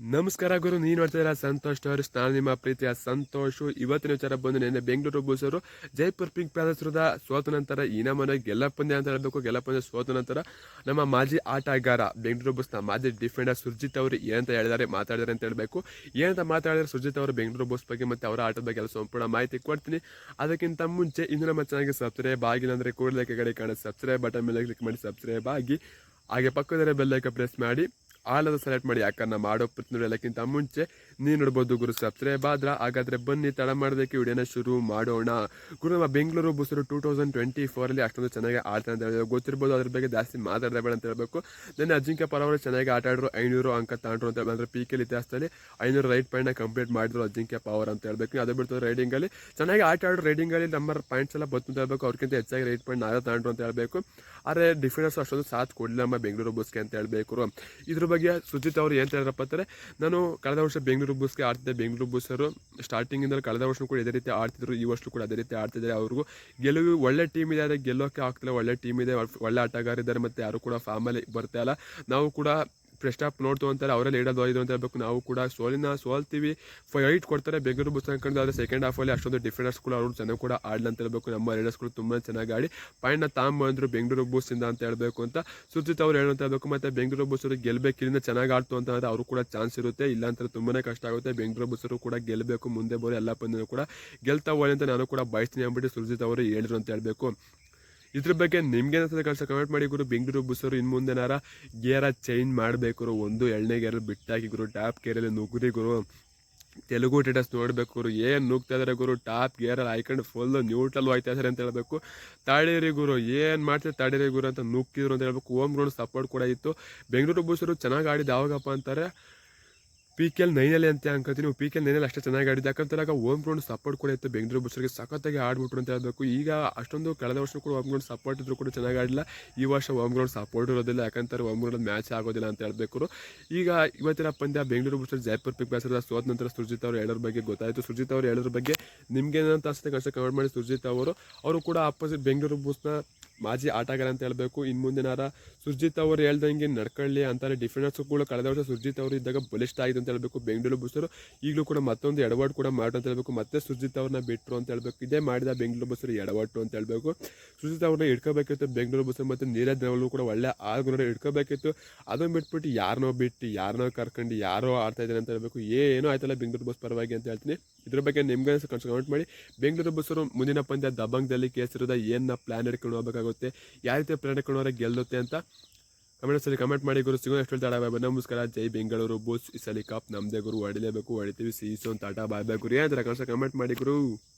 ನಮಸ್ಕಾರ ಗುರು, ನೀನು ನೋಡ್ತಿದ್ದೀರಾ ಸಂತೋಷ್ ಟವರ್ಸ್ ನಾನು ನಿಮ್ಮ ಪ್ರೀತಿಯ ಸಂತೋಷು. ಇವತ್ತಿನ ವಿಚಾರ ಬಂದು ನಿನ್ನೆ ಬೆಂಗಳೂರು ಬೂಸರು ಜೈಪುರ್ ಪಿಂಕ್ ಪ್ಯಾಲೇಸ್ ಸೋತ ನಂತರ ಈ ನಮ್ಮನೆ ಗೆಲ್ಲಪ್ಪಂದೆ ಅಂತ ಹೇಳಬೇಕು. ಗೆಲ್ಲಪ್ಪಂದೆ ಸೋತ ನಂತರ ನಮ್ಮ ಮಾಜಿ ಆಟಗಾರ, ಬೆಂಗಳೂರು ಬೂಸ್ನ ಮಾಜಿ ಡಿಫೆಂಡರ್ ಸುರ್ಜಿತ್ ಅವರು ಏನಂತ ಹೇಳಿದ್ದಾರೆ, ಮಾತಾಡಿದ್ದಾರೆ ಅಂತ ಹೇಳಬೇಕು. ಏನಂತ ಮಾತಾಡಿದ್ರೆ ಸುರ್ಜಿತ್ ಅವರು ಬೆಂಗಳೂರು ಬೂಸ್ ಬಗ್ಗೆ ಮತ್ತೆ ಅವರ ಆಟದ ಬಗ್ಗೆ ಎಲ್ಲ ಸಂಪೂರ್ಣ ಮಾಹಿತಿ ಕೊಡ್ತೀನಿ. ಅದಕ್ಕಿಂತ ಮುಂಚೆ ಇನ್ನೂ ನಮ್ಮ ಚಾನಲ್ಗೆ ಸಬ್ಸ್ಕ್ರೈಬ್ ಆಗಿಲ್ಲ ಅಂದರೆ ಕೂಡಲೇ ಕಡೆ ಕಾಣೋ ಸಬ್ಸ್ಕ್ರೈಬ್ ಬಟನ್ ಮೇಲೆ ಕ್ಲಿಕ್ ಮಾಡಿ ಸಬ್ಸ್ಕ್ರೈಬ್ ಆಗಿ. ಹಾಗೆ ಪಕ್ಕದಲ್ಲೇ ಬೆಲ್ಲೈಕ ಪ್ರೆಸ್ ಮಾಡಿ. ಆಲದ ಸೆಲೆಕ್ಟ್ ಮಾಡಿ ಯಾಕಂದ್ರೆ ನಾವು ಮಾಡೋ ಪ್ರತಿನೂರು ಎಲ್ಲಕ್ಕಿಂತ ಮುಂಚೆ ನೀವು ನೋಡ್ಬೋದು ಗುರು ಸಬ್ಸ್ಕ್ರೈಬ್ ಆದ್ರ ಹಾಗಾದ್ರೆ ಬನ್ನಿ, ತಡ ಮಾಡೋದಕ್ಕೆ ವಿಡಿಯೋನ ಶುರು ಮಾಡೋಣ. ಗುರು ನಮ್ಮ ಬೆಂಗಳೂರು ಬುಸರು ಟೂ ತೌಸಂಡ್ ಟ್ವೆಂಟಿ ಫೋರಲ್ಲಿ ಅಷ್ಟೊಂದು ಚೆನ್ನಾಗಿ ಆಟ ಅಂತ ಹೇಳಿದ್ರು ಗೊತ್ತಿರ್ಬೋದು, ಅದ್ರ ಬಗ್ಗೆ ಜಾಸ್ತಿ ಮಾತಾಡದೆ ಅಂತ ಹೇಳ್ಬೇಕು. ನನ್ನ ಅಜಿಂಕ್ಯ ಪರವರು ಚೆನ್ನಾಗಿ ಆಟ ಆಡಿದ್ರು ಐನೂರು ಅಂಕ ತಾಂಡ್ರು ಅಂತ ಹೇಳಿದ್ರೆ ಪಿ ಕೆಲ್ ಇತಿಹಾಸದಲ್ಲಿ ಐನೂರು ರೈಟ್ ಪಾಯಿಂಟ್ನ ಕಂಪ್ಲೀಟ್ ಮಾಡಿದ್ರು ಅಜಿಂಕ್ಯ ಪವರ್ ಅಂತ ಹೇಳ್ಬೇಕು. ಅದು ರೈಡಿಂಗ್ ರೈಡಿಂಗಲ್ಲಿ ಚೆನ್ನಾಗಿ ಆಟ ಆಡೋ ರೈಡಿಂಗಲ್ಲಿ ನಮ್ಮ ಪಾಯಿಂಟ್ಸ್ ಎಲ್ಲ ಬಂತು ಅಂತ ಹೇಳ್ಬೇಕು. ಅವ್ರಿಗಿಂತ ಹೆಚ್ಚಾಗಿ ರೈಟ್ ಪಾಯಿಂಟ್ ನಾವೇ ತಾಂಡ್ರು ಅಂತ ಹೇಳ್ಬೇಕು. ಆದರೆ ಡಿಫೆಂಡರ್ಸ್ ಅಷ್ಟೊಂದು ಸಾಥ್ ಕೊಡಲಿಲ್ಲ ನಮ್ಮ ಬೆಂಗಳೂರು ಬಸ್ಗೆ ಅಂತ ಹೇಳಬೇಕು. ಇದ್ರ ಬಗ್ಗೆ ಸುಜಿತ್ ಅವರು ಏನು ಹೇಳಿದ್ರಪ್ಪ ಅಂತಾರೆ ನಾನು ಕಳೆದ ವರ್ಷ ಬೆಂಗಳೂರು ಬುಸ್ಗೆ ಆಡ್ತಿದ್ದೆ. ಬೆಂಗಳೂರು ಬುಸ್ಸರು ಸ್ಟಾರ್ಟಿಂಗಿಂದ ಕಳೆದ ವರ್ಷ ಕೂಡ ಇದೇ ರೀತಿ ಆಡ್ತಿದ್ರು. ಈ ವರ್ಷ ಕೂಡ ಅದೇ ರೀತಿ ಆಡ್ತಿದ್ದಾರೆ. ಅವ್ರಿಗೂ ಗೆಲುವು ಒಳ್ಳೆ ಟೀಮ್ ಇದೆ. ಗೆಲ್ಲೋಕೆ ಆಗ್ತಿಲ್ಲ. ಒಳ್ಳೆ ಟೀಮ್ ಇದೆ. ಒಳ್ಳೆ ಆಟಗಾರ ಇದ್ದಾರೆ. ಮತ್ತು ಯಾರು ಕೂಡ ಫಾರ್ಮಲ್ಲಿ ಬರ್ತಾ ಇಲ್ಲ ನಾವು ಕೂಡ ಫಸ್ಟ್ ಆಫ್ ನೋಡ್ತು ಅಂತಾರೆ, ಅವರೇ ಲೀಡರ್ ಇದು ಅಂತ ಹೇಳ್ಬೇಕು. ನಾವು ಕೂಡ ಸೋಲಿನ, ಸೋಲ್ತೀವಿ. ಫೈಟ್ ಕೊಡ್ತಾರೆ ಬೆಂಗಳೂರು ಬುಸ್ ಅನ್ಕೊಂಡು ಆದರೆ ಸೆಕೆಂಡ್ ಹಾಫಲ್ಲಿ ಅಷ್ಟೊಂದು ಕೂಡ ಅವರು ಚೆನ್ನಾಗಿ ಕೂಡ ಆಡ್ಲ ಅಂತ ಹೇಳ್ಬೇಕು. ನಮ್ಮ ಲೀಡರ್ಸ್ಗಳು ತುಂಬ ಚೆನ್ನಾಗಿ ಆಡಿ. ಪಾಯಿಂಟ್ನ ತಾಂಬಂದರು ಬೆಂಗಳೂರು ಬೂಸಿಂದ ಅಂತ ಹೇಳಬೇಕು ಅಂತ. ಸುಜಿತ್ ಅವ್ರು ಹೇಳುವಂತ ಹೇಳ್ಬೇಕು, ಮತ್ತು ಬೆಂಗಳೂರು ಬುಸ್ಸರು ಗೆಲ್ಲಬೇಕು ಇಲ್ಲಿಂದ ಚೆನ್ನಾಗಿ ಆಡ್ತು ಅಂತ ಅಂದರೆ ಅವರು ಕೂಡ ಚಾನ್ಸ್ ಇರುತ್ತೆ. ಇಲ್ಲ ಅಂತ ತುಂಬಾ ಕಷ್ಟ ಆಗುತ್ತೆ. ಬೆಂಗಳೂರು ಬುಸ್ಸರು ಕೂಡ ಗೆಲ್ಲಬೇಕು ಮುಂದೆ ಬರೋ ಎಲ್ಲ ಪಂದ್ಯನೂ ಕೂಡ ಗೆಲ್ತಾ ಹೋಗಿ ಅಂತ ನಾನು ಕೂಡ ಬಯಸ್ತೀನಿ ಅಂದ್ಬಿಟ್ಟು ಸುಜಿತ್ ಅವರು ಹೇಳಿದ್ರು ಅಂತ ಹೇಳಬೇಕು. ಇದ್ರ ಬಗ್ಗೆ ನಿಮ್ಗೆ ಏನಾಗ್ತದೆ ಕಳ್ಸ ಕಮೆಂಟ್ ಮಾಡಿ ಗುರು. ಬೆಂಗಳೂರು ಬುಸ್ಸರು ಮುಂದೆ ಮುಂದೆನಾರ ಗೇರ ಚೇಂಜ್ ಮಾಡಬೇಕು ಒಂದು ಎಣ್ಣೆ ಗೇರಲ್ಲಿ ಬಿಟ್ಟಾಕಿ ಗುರು. ಟ್ಯಾಪ್ ಗೇರಲ್ಲಿ ನುಗ್ರಿ ಗುರು. ತೆಲುಗು ಟೇಟಸ್ ನೋಡಬೇಕು ಗುರು. ಏನು ನುಗ್ತಾ ಇದಾರೆ ಗುರು? ಟಾಪ್ ಗೇರಲ್ಲಿ ಹಾಕೊಂಡು ಫುಲ್ ನ್ಯೂಟ್ರಲ್ ಹೋಯ್ತಾ ಇದ್ದಾರೆ ಅಂತ ಹೇಳ್ಬೇಕು. ತಾಡೇರಿ ಗುರು. ಏನು ಮಾಡ್ತಾರೆ ತಾಡೇರಿ ಗುರು ಅಂತ ನುಗ್ಗಿದ್ರು ಅಂತ ಹೇಳ್ಬೇಕು. ಓಮ್ ಗ್ರೌಂಡ್ ಸಪೋರ್ಟ್ ಕೂಡ ಇತ್ತು. ಬೆಂಗಳೂರು ಬುಸರು ಚೆನ್ನಾಗಿ ಆಡಿದ್ದು ಯಾವಾಗಪ್ಪ ಅಂತಾರೆ? ಪಿ ಕೆ ಎಲ್ ನೈನಲ್ಲಿ ಅಂತ ಅನ್ಕೋತೀನಿ. ಪಿ ಕೆ ಎಲ್ ನೈನಲ್ಲಿ ಅಷ್ಟೇ ಚೆನ್ನಾಗಿ ಆಡಿದ್ದು ಯಾಕಂತಾರೆ ಆಗ ಓಮ್ ಗ್ರೌಂಡ್ ಸಪೋರ್ಟ್ ಕೂಡ ಇತ್ತು. ಬೆಂಗಳೂರು ಬುಸ್ಸರಿಗೆ ಸಖತ್ತಾಗಿ ಆಡ್ಬಿಟ್ರು ಅಂತ ಹೇಳಬೇಕು. ಈಗ ಅಷ್ಟೊಂದು ಕಳೆದ ವರ್ಷ ಕೂಡ ಓಮ್ ಗ್ರೌಂಡ್ ಸಪೋರ್ಟ್ ಇದ್ರು ಕೂಡ ಚೆನ್ನಾಗಿ ಆಡಿಲ್ಲ ಈ ವರ್ಷ ಓಮ್ ಗ್ರೌಂಡ್ ಸಪೋರ್ಟ್ ಇರೋದಿಲ್ಲ. ಯಾಕಂತಾರೆ ಓಮ್ ಗ್ರೌಂಡ್ ಮ್ಯಾಚ್ ಆಗೋದಿಲ್ಲ ಅಂತ ಹೇಳಬೇಕು ಈಗ ಇವತ್ತಿನ ಪಂದ್ಯ ಬೆಂಗಳೂರು ಬುಸ್ಸರ್ ಜೈಪುರ್ ಪಿಕ್ ಬ್ಯಾಸರ ಸೋತ ನಂತರ ಸುರ್ಜಿತ್ ಅವರು ಹೇಳೋರ ಬಗ್ಗೆ ಗೊತ್ತಾಯಿತು. ಸುರ್ಜಿತ್ ಅವರು ಹೇಳೋರ ಬಗ್ಗೆ ನಿಮ್ಗೆ ಏನಂತ ಅನ್ಸುತ್ತೆ? ಕಷ್ಟ ಕಮೆಂಟ್ ಮಾಡಿ. ಸುರ್ಜಿತ್ ಅವರು ಅವರು ಕೂಡ ಅಪೋಸಿಟ್ ಬೆಂಗಳೂರು ಬುಸ್ನ ಮಾಜಿ ಆಟಗಾರ ಅಂತ ಹೇಳಬೇಕು. ಇನ್ನು ಮುಂದಿನಾರ ಸುರ್ಜಿತ್ ಅವರು ಹೇಳ್ದಂಗೆ ನಡ್ಕೊಳ್ಳಿ ಅಂತಾರೆ. ಕೂಡ ಕಳೆದ ವರ್ಷ ಸುರ್ಜಿತ್ ಅವರು ಇದ್ದಾಗ ಬಲಿಷ್ಠ ಆಗಿದೆ ಅಂತ ಹೇಳಬೇಕು. ಬೆಂಗಳೂರು ಬಸ್ಸರು ಈಗಲೂ ಕೂಡ ಮತ್ತೊಂದು ಎಡವಟ್ಟು ಕೂಡ ಮಾಡು ಅಂತ ಹೇಳಬೇಕು. ಮತ್ತೆ ಸುರ್ಜಿತ್ ಅವ್ರನ್ನ ಬಿಟ್ಟರು ಅಂತ ಹೇಳಬೇಕು. ಇದೇ ಮಾಡಿದ ಬೆಂಗಳೂರು ಬಸ್ಸರು ಎಡವಟ್ಟು ಅಂತ ಹೇಳಬೇಕು. ಸುರ್ಜಿತ್ ಅವ್ರನ್ನ ಇಟ್ಕೋಬೇಕಿತ್ತು ಬೆಂಗಳೂರು ಬಸ್ಸರು ಮತ್ತು ನೀರಜ್ ನವಲು ಕೂಡ ಒಳ್ಳೆ ಆಲ್ಗುಣ ಇಟ್ಕೋಬೇಕಿತ್ತು ಅದನ್ನು ಬಿಟ್ಬಿಟ್ಟು ಯಾರನ್ನೋ ಬಿಟ್ಟು ಯಾರನ್ನೋ ಕರ್ಕೊಂಡು, ಯಾರೋ ಆಡ್ತಾ ಇದ್ದಾರೆ ಅಂತ ಹೇಳಬೇಕು. ಏನೋ ಆಯ್ತಲ್ಲ ಬೆಂಗಳೂರು ಬಸ್ ಪರವಾಗಿ ಅಂತ ಹೇಳ್ತೀನಿ. ಇದ್ರ ಬಗ್ಗೆ ನಿಮ್ಗೆ ಕಮೆಂಟ್ ಮಾಡಿ. ಬೆಂಗಳೂರು ಬಸ್ಸರು ಮುಂದಿನ ಪಂದ್ಯ ದಬಂಗದಲ್ಲಿ ಕೇಸಿರೋದ ಏನು ಪ್ಲಾನ್ ಹಿಡ್ಕೊಂಡು ಹೋಗಬೇಕಾಗುತ್ತೆ? ಯಾವ ರೀತಿ ಪ್ಲಾನ್ ಹಿಡ್ಕೊಂಡು ಹೋದ್ರೆ ಗೆಲ್ಲುತ್ತೆ ಅಂತ? ಕಮೆಂಟ್ ಸರಿ ಕಮೆಂಟ್ ಮಾಡಿ ಗುರು. ಸಿಗೋ ಎಷ್ಟು ತಡ ಬಾಯ್ ನಮಸ್ಕಾರ. ಜೈ ಬೆಂಗಳೂರು. ಬೋಸ್ ಈ ಸಲ ಕಪ್. ನಮ್ಮದೇ ಗುರು. ಹೊಡಿಲೇಬೇಕು. ಹೊಡಿತೀವಿ. ಸೀಸು ಅಂತ ಆಟ ಬಾಯ್ಬೇಕು ರೀ ಅಂತ ಕಮೆಂಟ್ ಮಾಡಿ ಗುರು.